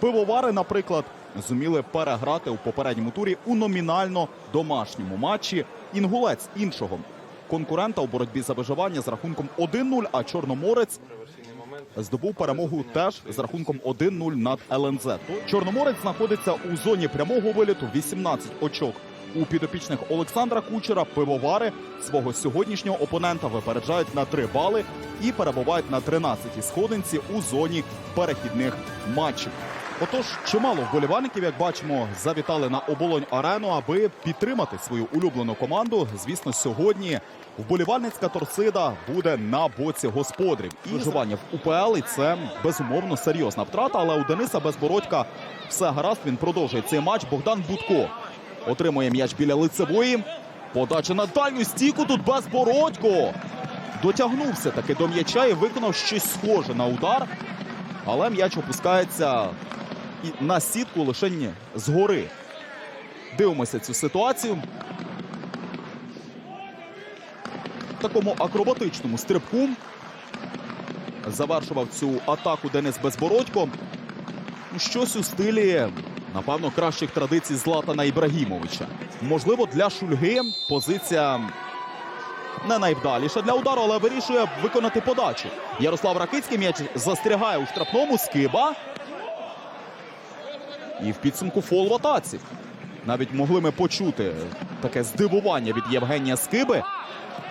Пивовари, наприклад, зуміли переграти у попередньому турі у номінально домашньому матчі інгулець іншого конкурента у боротьбі за виживання з рахунком 1-0, а Чорноморець здобув перемогу теж з рахунком 1-0 над ЛНЗ. Чорноморець знаходиться у зоні прямого виліту 18 очок. У підопічних Олександра Кучера пивовари свого сьогоднішнього опонента випереджають на 3 бали і перебувають на 13-й сходинці у зоні перехідних матчів. Отож, чимало вболівальників, як бачимо, завітали на оболонь арену, аби підтримати свою улюблену команду. Звісно, сьогодні вболівальницька торсида буде на боці господарів. І виживання в УПЛ це безумовно серйозна втрата. Але у Дениса Безбородька все гаразд. Він продовжує цей матч. Богдан Будко отримує м'яч біля лицевої. Подача на дальню стійку. Тут Безбородько дотягнувся таки до м'яча і виконав щось схоже на удар. Але м'яч опускається і на сітку лише ні, згори. Дивимося цю ситуацію. В такому акробатичному стрибку завершував цю атаку Денис Безбородько. Ну, Щось у стилі, напевно, кращих традицій Златана Ібрагімовича. Можливо, для Шульги позиція не найвдаліша для удару, але вирішує виконати подачу. Ярослав Ракицький м'яч застрягає у штрафному скиба. І в підсумку фол в атаці. Навіть могли ми почути таке здивування від Євгенія Скиби.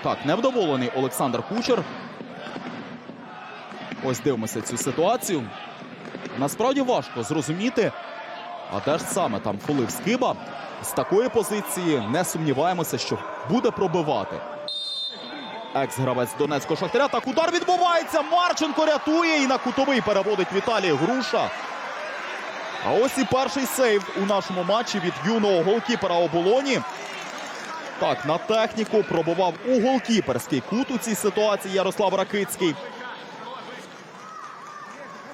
Так, невдоволений Олександр Кучер. Ось дивимося цю ситуацію. Насправді важко зрозуміти. А де ж саме там фолив Скиба. З такої позиції не сумніваємося, що буде пробивати. Екс-гравець Донецького Шахтаря. Так удар відбувається. Марченко рятує і на кутовий переводить Віталій Груша. А ось і перший сейв у нашому матчі від юного голкіпера оболоні. Так, на техніку пробував у голкіперський кут у цій ситуації Ярослав Ракицький.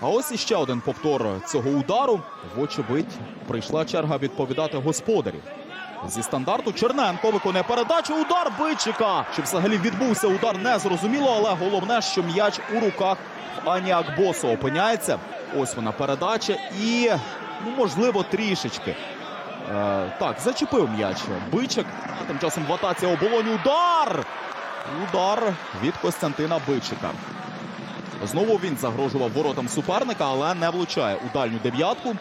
А ось іще один повтор цього удару. Вочевидь, прийшла черга відповідати господарів. Зі стандарту Черненко виконує передачу. Удар Бичика. Чи взагалі відбувся удар, не зрозуміло, але головне, що м'яч у руках Ані Акбосу опиняється. Ось вона передача і, ну, можливо, трішечки. Е, так, зачепив м'яч Бичик. А тим часом в атаці оболоні удар. Удар від Костянтина Бичика. Знову він загрожував воротам суперника, але не влучає у дальню дев'ятку.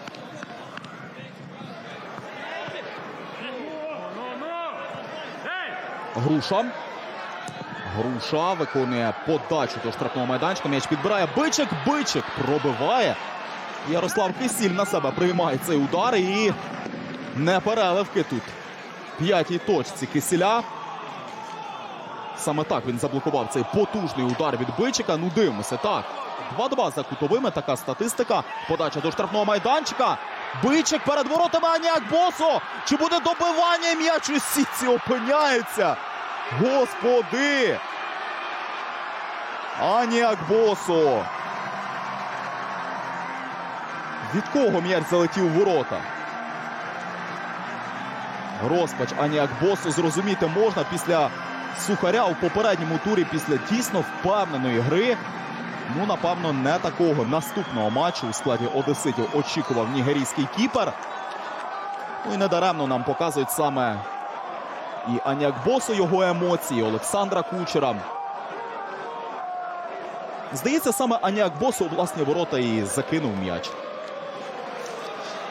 Груша. Груша виконує подачу до штрафного майданчика. М'яч підбирає Бичик. Бичик пробиває. Ярослав Кисіль на себе приймає цей удар і не переливки тут. П'ятій точці Кисіля. Саме так він заблокував цей потужний удар від Бичика. Ну дивимося, так. 2-2 за кутовими. Така статистика. Подача до штрафного майданчика. Бичик перед воротами Аніак Босо. Чи буде добивання? М'яч у сітці опиняється. Господи! Аніак Босо. Від кого м'яч залетів у ворота? Розпач Аніак Босо зрозуміти можна після сухаря у попередньому турі, після дійсно впевненої гри. Ну, напевно, не такого наступного матчу у складі Одеситів очікував нігерійський кіпер. Ну і недаремно нам показують саме і Аняк Босо його емоції, Олександра Кучера. Здається, саме Аняк Босо у власні ворота і закинув м'яч.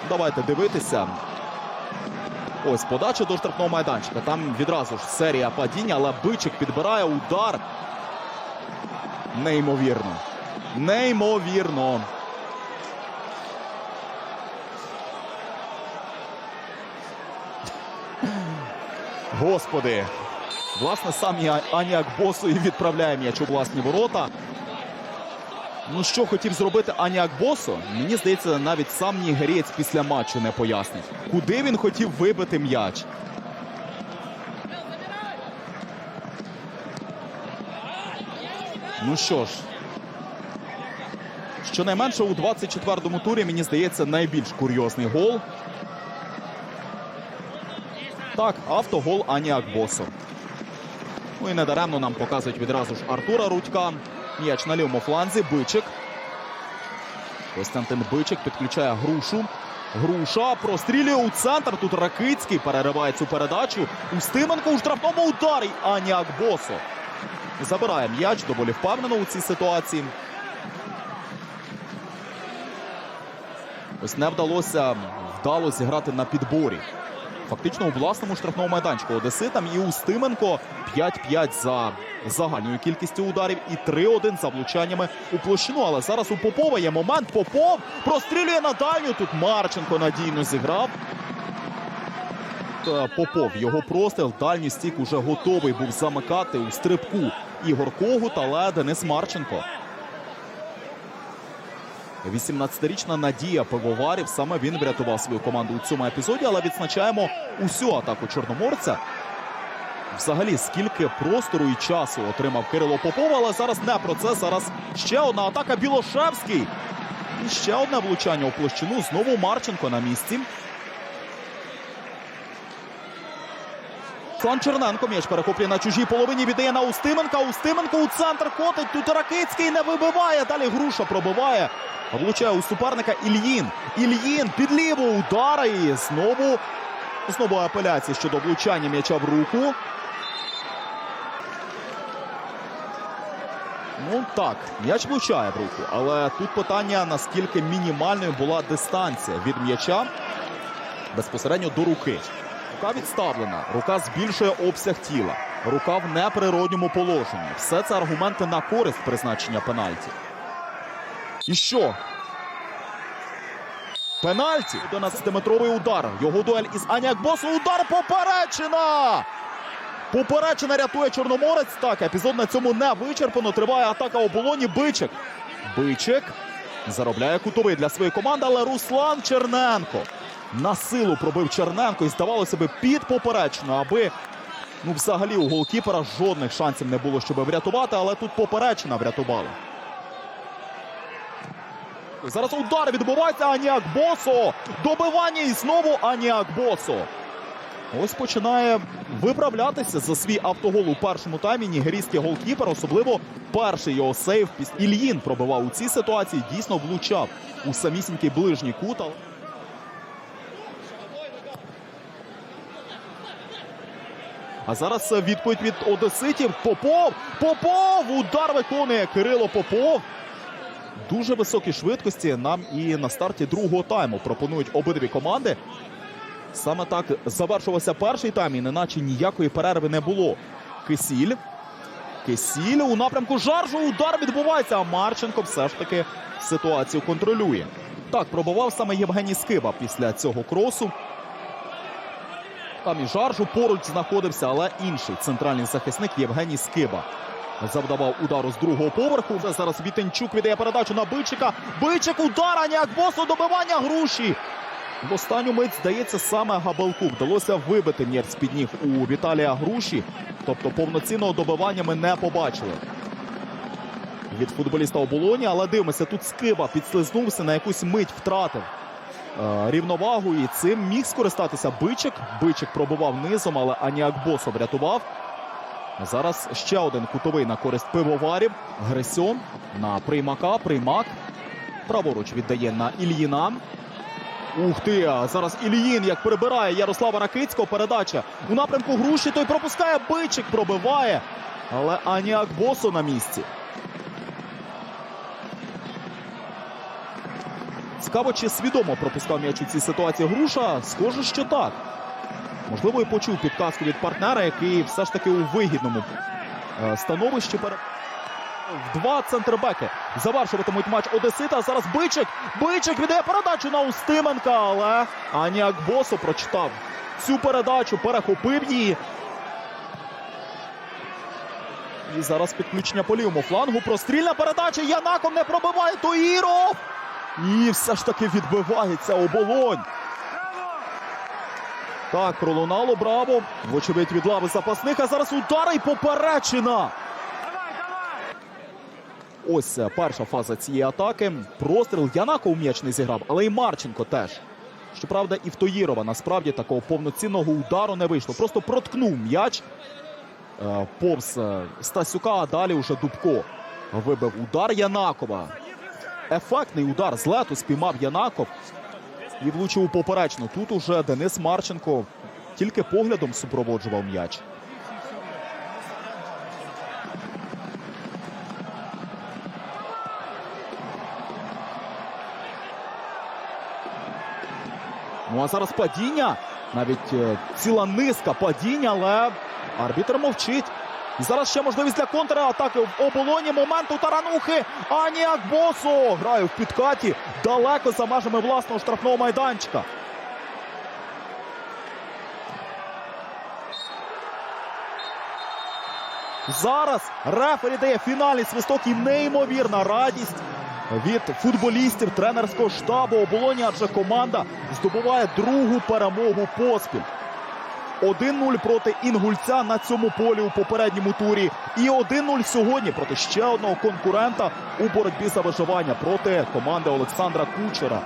Давайте дивитися. Ось подача до штрафного майданчика. Там відразу ж серія падіння, але бичик підбирає удар. Неймовірно. Неймовірно. Господи. Власне, сам Аніак Босо і відправляє м'яч у власні ворота. Ну, що хотів зробити Аніак Босо, мені здається, навіть сам нігерієць після матчу не пояснить. Куди він хотів вибити м'яч? Ну що ж, щонайменше у 24-му турі, мені здається, найбільш курйозний гол. Так, автогол Аніак Босо. Ну і недаремно нам показують відразу ж Артура Рудька. М'яч на лівому фланзі. Бичик. Костянтин Бичик підключає грушу. Груша прострілює у центр. Тут Ракицький перериває цю передачу. Устименко у штрафному ударі. Аніак Босо забирає м'яч доволі впевнено у цій ситуації. Ось не вдалося вдало зіграти на підборі. Фактично у власному штрафному майданчику Одеситам і Устименко 5-5 за загальною кількістю ударів і 3-1 за влучаннями у площину. Але зараз у Попова є момент. Попов прострілює на дальню. Тут Марченко надійно зіграв. Попов його простріл. Дальній стік уже готовий був замикати у стрибку Ігор Когут, але Денис Марченко. 18-річна Надія Пивоварів. Саме він врятував свою команду у цьому епізоді, але відзначаємо усю атаку чорноморця. Взагалі, скільки простору і часу отримав Кирило Попов, але зараз не про це. Зараз ще одна атака Білошевський. І ще одне влучання у площину. Знову Марченко на місці. Слан Черненко м'яч перехоплює на чужій половині. Віддає на Устименка. Устименко у центр котить. Тут Ракицький не вибиває. Далі груша пробиває. Влучає у суперника Ільїн. Ільїн під ліву удар. І знову, знову апеляція щодо влучання м'яча в руку. Ну так, м'яч влучає в руку. Але тут питання, наскільки мінімальною була дистанція від м'яча безпосередньо до руки. Рука відставлена, рука збільшує обсяг тіла, рука в неприродньому положенні. Все це аргументи на користь призначення пенальті. І що? Пенальті. 11-метровий удар. Його дуель із Аніакбосу. Удар поперечина! Поперечина рятує Чорноморець. Так, епізод на цьому не вичерпано. Триває атака оболоні. Бичик. Бичик заробляє кутовий для своєї команди, але Руслан Черненко на силу пробив Черненко і здавалося би під поперечину, аби ну взагалі у голкіпера жодних шансів не було, щоб врятувати, але тут поперечина врятувала. Зараз удар відбувається Аніак Босо. Добивання і знову Аніак Босо. Ось починає виправлятися за свій автогол у першому таймі нігерійський голкіпер. Особливо перший його сейв. Ільїн пробивав у цій ситуації. Дійсно влучав у самісінький ближній кут. А зараз відповідь від Одеситів. Попов! Попов! Удар виконує Кирило Попов. Дуже високі швидкості нам і на старті другого тайму пропонують обидві команди. Саме так завершувався перший тайм, і неначе ніякої перерви не було. Кисіль. Кисіль у напрямку жаржу. Удар відбувається. А Марченко все ж таки ситуацію контролює. Так, пробував саме Євгеній Скиба після цього кросу. Там і жаржу поруч знаходився, але інший центральний захисник Євгеній Скиба. Завдавав удару з другого поверху. Вже зараз Вітенчук віддає передачу на Бичика. Бичик удар, Аніак Босу добивання груші. В останню мить, здається, саме Габалку вдалося вибити м'яч з-під ніг у Віталія Груші. Тобто повноцінного добивання ми не побачили від футболіста оболоні. Але дивимося, тут Скиба підслизнувся, на якусь мить втратив е, рівновагу. І цим міг скористатися Бичик. Бичик пробував низом, але Аніак Босо врятував. Зараз ще один кутовий на користь пивоварів. Гресьон на приймака. Приймак. Праворуч віддає на Ільїна. Ух ти! Зараз Ільїн як прибирає Ярослава Ракицького. Передача у напрямку груші. Той пропускає бичик, пробиває. Але Аніак Босо на місці. Цікаво, чи свідомо пропускав м'яч у цій ситуації груша. Схоже, що так. Можливо, і почув підказку від партнера, який все ж таки у вигідному е, становищі. В два центрбеки завершуватимуть матч Одесита. Зараз Бичик. Бичик віддає передачу на Устименка, але Аніак Босо прочитав цю передачу, перехопив її. І зараз підключення по лівому флангу. Прострільна передача. Янаком не пробиває Тоїров. І все ж таки відбивається оболонь. Так, пролунало браво. Вочевидь від лави запасних. А зараз удар і поперечина. Ось е, перша фаза цієї атаки. Простріл Янаков м'яч не зіграв, але і Марченко теж. Щоправда, і в Тоїрова насправді такого повноцінного удару не вийшло. Просто проткнув м'яч е, повз е, Стасюка, а далі уже Дубко вибив удар Янакова. ефектний удар з лету спіймав Янаков і влучив у поперечну. Тут уже Денис Марченко тільки поглядом супроводжував м'яч. Ну а зараз падіння. Навіть е, ціла низка падіння, але арбітр мовчить. Зараз ще можливість для контратаки в оболоні. Момент у таранухи. Аніак Босо грає в підкаті далеко за межами власного штрафного майданчика. Зараз рефері дає фінальний свисток і неймовірна радість від футболістів тренерського штабу оболоні, адже команда здобуває другу перемогу поспіль. 1-0 проти інгульця на цьому полі у попередньому турі. І 1-0 сьогодні проти ще одного конкурента у боротьбі за виживання проти команди Олександра Кучера.